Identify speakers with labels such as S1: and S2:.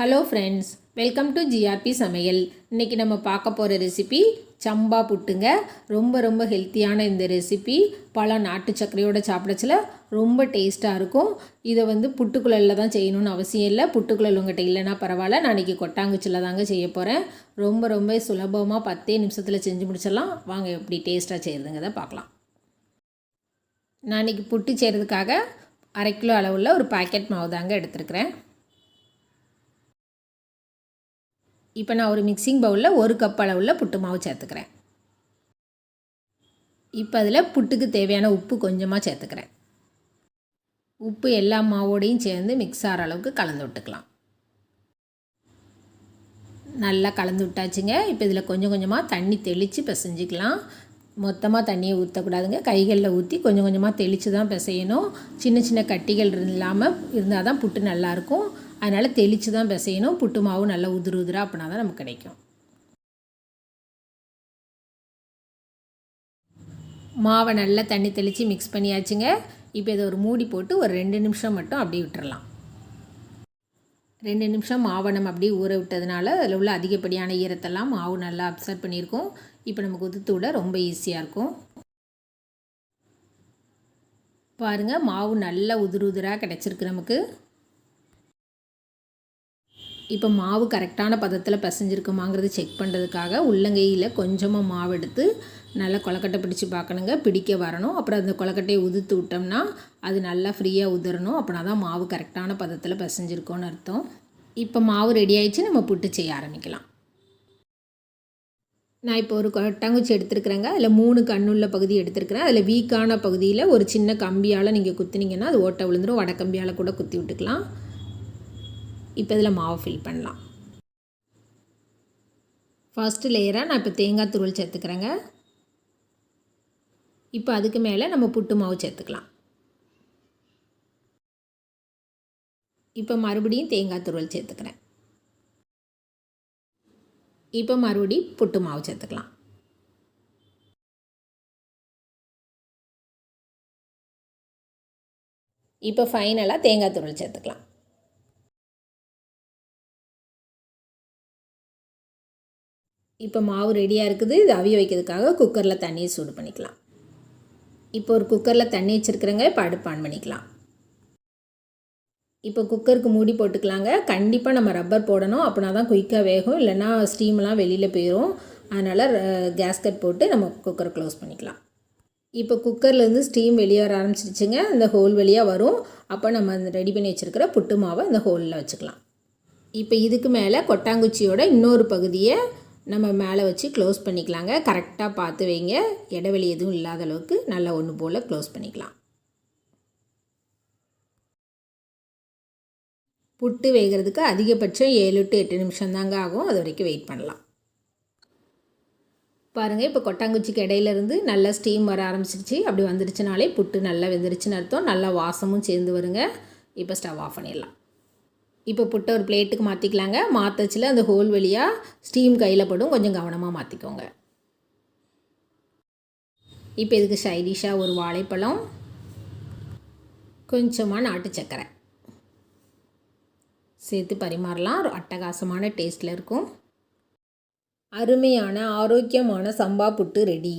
S1: Hello friends welcome to GRP சமையல். இன்றைக்கி நம்ம பார்க்க போகிற ரெசிபி சம்பா புட்டுங்க. ரொம்ப ரொம்ப ஹெல்த்தியான இந்த ரெசிபி பல நாட்டு சர்க்கரையோட சாப்பிடச்சில ரொம்ப டேஸ்ட்டாக இருக்கும். இதை வந்து புட்டுக்குழலில் தான் செய்யணும்னு அவசியம் இல்லை. புட்டுக்குழல் உங்கள்கிட்ட இல்லைன்னா பரவாயில்ல. நான் இன்றைக்கி கொட்டாங்குச்சியில் தாங்க செய்ய போகிறேன் ரொம்ப ரொம்ப சுலபமாக பத்தே நிமிஷத்தில் செஞ்சு முடிச்சிடலாம். வாங்க எப்படி டேஸ்ட்டாக செய்கிறதுங்கிறத பார்க்கலாம். நான் இன்றைக்கி புட்டு செய்கிறதுக்காக அரை கிலோ அளவில் ஒரு பாக்கெட் மாவு தாங்க எடுத்துருக்கிறேன். இப்போ நான் ஒரு மிக்சிங் பவுலில் ஒரு கப் அளவில் புட்டு மாவு சேர்த்துக்கிறேன். இப்போ அதில் புட்டுக்கு தேவையான உப்பு கொஞ்சமாக சேர்த்துக்கிறேன். உப்பு எல்லா மாவோடையும் சேர்ந்து மிக்ஸ் ஆகிற அளவுக்கு கலந்து விட்டுக்கலாம். நல்லா கலந்து விட்டாச்சுங்க. இப்போ இதில் கொஞ்சம் கொஞ்சமாக தண்ணி தெளித்து பிசைஞ்சிக்கலாம். மொத்தமாக தண்ணியை ஊற்றக்கூடாதுங்க கைகளில் ஊற்றி கொஞ்சம் கொஞ்சமாக தெளித்து தான் பிசையணும். சின்ன சின்ன கட்டிகள் இல்லாமல் இருந்தால் தான் புட்டு நல்லாயிருக்கும் அதனால் தெளித்து தான் பிசையணும். புட்டு மாவு நல்லா உதிரு உதிராக அப்படின்னா தான் நமக்கு கிடைக்கும். மாவை நல்லா தண்ணி தெளித்து மிக்ஸ் பண்ணியாச்சுங்க. இப்போ இதை ஒரு மூடி போட்டு ஒரு ரெண்டு நிமிஷம் மட்டும் அப்படியே விட்டுறலாம். ரெண்டு நிமிஷம் மாவை நம்ம அப்படியே ஊற விட்டதுனால அதில் உள்ள அதிகப்படியான ஈரத்தெல்லாம் மாவு நல்லா அப்சர்வ் பண்ணியிருக்கோம். இப்போ நமக்கு உதுத்து விட ரொம்ப ஈஸியாக இருக்கும். பாருங்கள் மாவு நல்லா உதிரு உதிராக கிடச்சிருக்கு நமக்கு. இப்போ மாவு கரெக்டான பதத்தில் பிசைஞ்சிருக்குமாங்கிறது செக் பண்ணுறதுக்காக உள்ளங்கையில் கொஞ்சமாக மாவு எடுத்து நல்லா கொலக்கட்டை பிடிச்சி பார்க்கணுங்க. பிடிக்க வரணும். அப்புறம் அந்த கொலக்கட்டையை உதுத்து விட்டோம்னா அது நல்லா ஃப்ரீயாக உதிரணும் அப்படின்னா தான் மாவு கரெக்டான பதத்தில் பிசைஞ்சிருக்கோன்னு அர்த்தம். இப்போ மாவு ரெடி ஆயிடுச்சு. நம்ம புட்டு செய்ய ஆரம்பிக்கலாம். நான் இப்போ ஒரு கொட்டாங்குச்சி எடுத்துருக்குறேங்க. அதில் மூணு கண்ணுள்ள பகுதி எடுத்துருக்கிறேன். அதில் வீக்கான பகுதியில் ஒரு சின்ன கம்பியால் நீங்கள் குத்துனீங்கன்னா அது ஓட்டை விழுந்துடும் வடக்கம்பியால் கூட குத்தி விட்டுக்கலாம். இப்போ இதில் மாவு ஃபில் பண்ணலாம். ஃபஸ்ட்டு லேயராக நான் இப்போ தேங்காய் துருள் சேர்த்துக்கிறேங்க. இப்போ அதுக்கு மேலே நம்ம புட்டு மாவு சேர்த்துக்கலாம். இப்போ மறுபடியும் தேங்காய் துருவல் சேர்த்துக்கிறேன். இப்போ மறுபடி புட்டு மாவு சேர்த்துக்கலாம். இப்போ ஃபைனலாக தேங்காய் துருள் சேர்த்துக்கலாம். இப்போ மாவு ரெடியாக இருக்குது. இது அவிய வைக்கிறதுக்காக குக்கரில் தண்ணியை சூடு பண்ணிக்கலாம். இப்போ ஒரு குக்கரில் தண்ணி வச்சுருக்குறங்க. இப்போ அடுப்பு ஆன் பண்ணிக்கலாம். இப்போ குக்கருக்கு மூடி போட்டுக்கலாங்க. கண்டிப்பாக நம்ம ரப்பர் போடணும். அப்படின்னா தான் குயிக்காக வேகும். இல்லைன்னா ஸ்டீம்லாம் வெளியில் போயிடும் அதனால் கேஸ்கட் போட்டு நம்ம குக்கரை க்ளோஸ் பண்ணிக்கலாம். இப்போ குக்கர்லேருந்து ஸ்டீம் வெளியே வர ஆரம்பிச்சிருச்சுங்க. அந்த ஹோல் வழியாக வரும். அப்போ நம்ம அந்த ரெடி பண்ணி வச்சுருக்கிற புட்டு மாவை இந்த ஹோலில் வச்சுக்கலாம். இப்போ இதுக்கு மேலே கொட்டாங்குச்சியோட இன்னொரு பகுதியை நம்ம மேலே வச்சு க்ளோஸ் பண்ணிக்கலாங்க. கரெக்டாக பார்த்து வைங்க. இடைவெளி எதுவும் இல்லாத அளவுக்கு நல்லா ஒன்று போல் க்ளோஸ் பண்ணிக்கலாம். புட்டு வேகிறதுக்கு அதிகபட்சம் ஏழு டு எட்டு நிமிஷம் தாங்க ஆகும். அது வரைக்கும் வெயிட் பண்ணலாம். பாருங்கள் இப்போ கொட்டாங்குச்சிக்கு இடையிலேருந்து நல்லா ஸ்டீம் வர ஆரம்பிச்சிருச்சு. அப்படி வந்துருச்சுனாலே புட்டு நல்லா வெந்துருச்சுன்னு அர்த்தம். நல்லா வாசமும் சேர்ந்து வருங்க. இப்போ ஸ்டவ் ஆஃப் பண்ணிடலாம். இப்போ புட்டை ஒரு பிளேட்டுக்கு மாற்றிக்கலாங்க மாற்றச்சில் அந்த ஹோல் வழியாக ஸ்டீம் கையில் படும். கொஞ்சம் கவனமாக மாற்றிக்கோங்க இப்போ இதுக்கு சைடிஷாக ஒரு வாழைப்பழம். கொஞ்சமாக நாட்டு சக்கரை. சேர்த்து பரிமாறலாம். ஒரு அட்டகாசமான டேஸ்ட்டில் இருக்கும். அருமையான ஆரோக்கியமான சம்பா புட்டு ரெடி.